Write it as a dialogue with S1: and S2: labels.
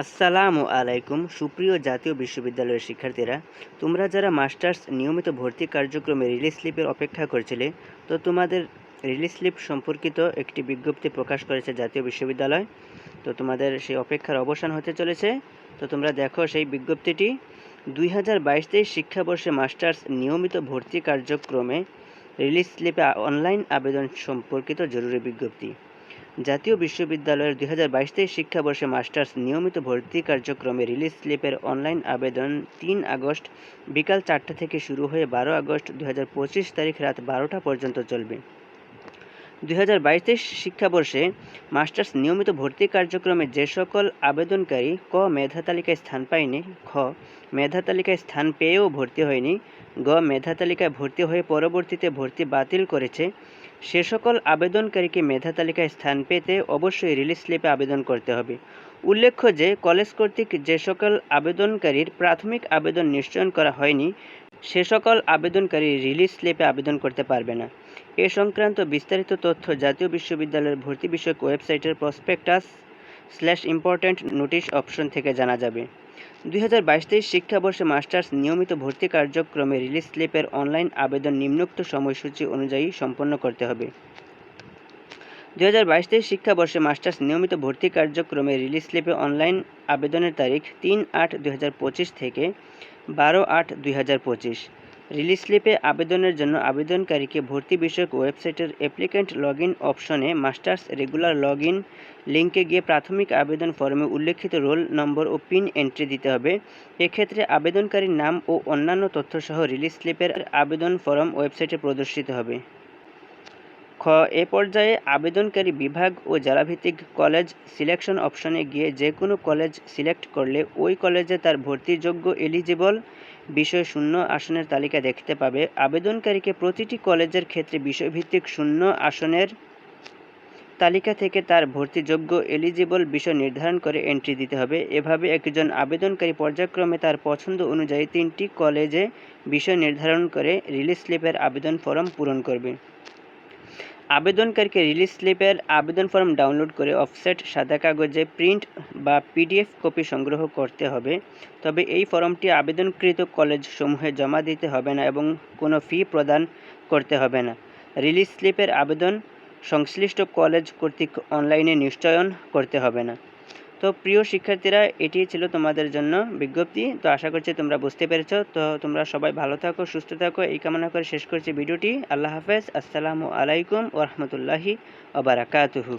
S1: আসসালামু আলাইকুম, সুপ্রিয় জাতীয় বিশ্ববিদ্যালয়ের শিক্ষার্থীরা। তোমরা যারা মাস্টার্স নিয়মিত ভর্তি কার্যক্রমে রিলিজ স্লিপের অপেক্ষা করছিলে, তো তোমাদের রিলিজ স্লিপ সম্পর্কিত একটি বিজ্ঞপ্তি প্রকাশ করেছে জাতীয় বিশ্ববিদ্যালয়। তো তোমাদের সেই অপেক্ষার অবসান হতে চলেছে। তো তোমরা দেখো সেই বিজ্ঞপ্তিটি। দুই হাজার বাইশ তেইশ শিক্ষাবর্ষে মাস্টার্স নিয়মিত ভর্তি কার্যক্রমে রিলিজ স্লিপে অনলাইন আবেদন সম্পর্কিত জরুরি বিজ্ঞপ্তি। জাতীয় বিশ্ববিদ্যালয়ের দুই হাজার বাইশ তেইশ শিক্ষাবর্ষে মাস্টার্স নিয়মিত ভর্তি কার্যক্রমে রিলিজ স্লিপের অনলাইন আবেদন তিন আগস্ট বিকাল চারটা থেকে শুরু হয়ে বারো আগস্ট দুই হাজার পঁচিশ তারিখ রাত বারোটা পর্যন্ত চলবে। দুই হাজার বাইশ তেইশ শিক্ষাবর্ষে মাস্টার্স নিয়মিত ভর্তি কার্যক্রমে যে সকল আবেদনকারী ক মেধা তালিকায় স্থান পায়নি, খ মেধা তালিকায় স্থান পেয়েও ভর্তি হয়নি, গ মেধা তালিকায় ভর্তি হয়ে পরবর্তীতে ভর্তি বাতিল করেছে সে সকল আবেদনকারীকে মেধা তালিকায় স্থান পেতে অবশ্যই রিলিজ স্লিপে আবেদন করতে হবে। উল্লেখ্য যে, কলেজ কর্তৃক যে সকল আবেদনকারীর প্রাথমিক আবেদন নিশ্চয়ন করা হয়নি, সে সকল আবেদনকারী রিলিজ স্লিপে আবেদন করতে পারবে না। এ সংক্রান্ত বিস্তারিত তথ্য জাতীয় বিশ্ববিদ্যালয়ের ভর্তি বিষয়ক ওয়েবসাইটের prospectus slash important notice option থেকে জানা যাবে। দুই হাজার বাইশ তেইশ শিক্ষাবর্ষে মাস্টার্স নিয়মিত ভর্তি কার্যক্রমে রিলিজ স্লিপের অনলাইন আবেদন নিম্নোক্ত সময়সূচি অনুযায়ী সম্পন্ন করতে হবে। দুই হাজার বাইশ তেইশ শিক্ষাবর্ষে মাস্টার্স নিয়মিত ভর্তি কার্যক্রমে রিলিজ স্লিপে অনলাইন আবেদনের তারিখ তিন আট দুই হাজার পঁচিশ থেকে বারো আট দুই হাজার পঁচিশ। রিলিজ স্লিপে আবেদনের জন্য আবেদনকারীকে ভর্তি বিষয়ক ওয়েবসাইটের অ্যাপ্লিক্যান্ট লগ ইন অপশনে মাস্টার্স রেগুলার লগ ইন লিঙ্কে গিয়ে প্রাথমিক আবেদন ফর্মে উল্লেখিত রোল নম্বর ও পিন এন্ট্রি দিতে হবে। এক্ষেত্রে আবেদনকারীর নাম ও অন্যান্য তথ্যসহ রিলিজ স্লিপের আবেদন ফর্ম ওয়েবসাইটে প্রদর্শিত হবে। খ এ পর্যায়ে আবেদনকারী বিভাগ ও জেলাভিত্তিক কলেজ সিলেকশন অপশনে গিয়ে যে কোনো কলেজ সিলেক্ট করলে ওই কলেজে তার ভর্তিযোগ্য এলিজিবল বিষয় শূন্য আসনের তালিকা দেখতে পাবে। আবেদনকারীকে প্রতিটি কলেজের ক্ষেত্রে বিষয়ভিত্তিক শূন্য আসনের তালিকা থেকে তার ভর্তিযোগ্য এলিজিবল বিষয় নির্ধারণ করে এন্ট্রি দিতে হবে। এভাবে একজন আবেদনকারী পর্যায়ক্রমে তার পছন্দ অনুযায়ী তিনটি কলেজে বিষয় নির্ধারণ করে রিলিজ স্লিপের আবেদন ফর্ম পূরণ করবে। আবেদনকারীকে রিলিজ স্লিপের আবেদন ফর্ম ডাউনলোড করে অফসেট সাদা কাগজে প্রিন্ট বা পিডিএফ কপি সংগ্রহ করতে হবে। তবে এই ফর্মটি আবেদনকৃত কলেজসমূহে জমা দিতে হবে না এবং কোনো ফি প্রদান করতে হবে না। রিলিজ স্লিপের আবেদন সংশ্লিষ্ট কলেজ কর্তৃক অনলাইনে নিশ্চয়ন করতে হবে না। তো প্রিয় শিক্ষার্থীরা এটি ছিল তোমাদের জন্য বিজ্ঞপ্তি। তো আশা করছি তোমরা বুঝতে পেরেছ। তো তোমরা সবাই ভালো থাকো, সুস্থ থাকো। এই কামনা করে শেষ করছি ভিডিওটি। আল্লাহ হাফেজ। আসসালামু আলাইকুম ওরহমতুল্লাহি ওবরাকাতুহু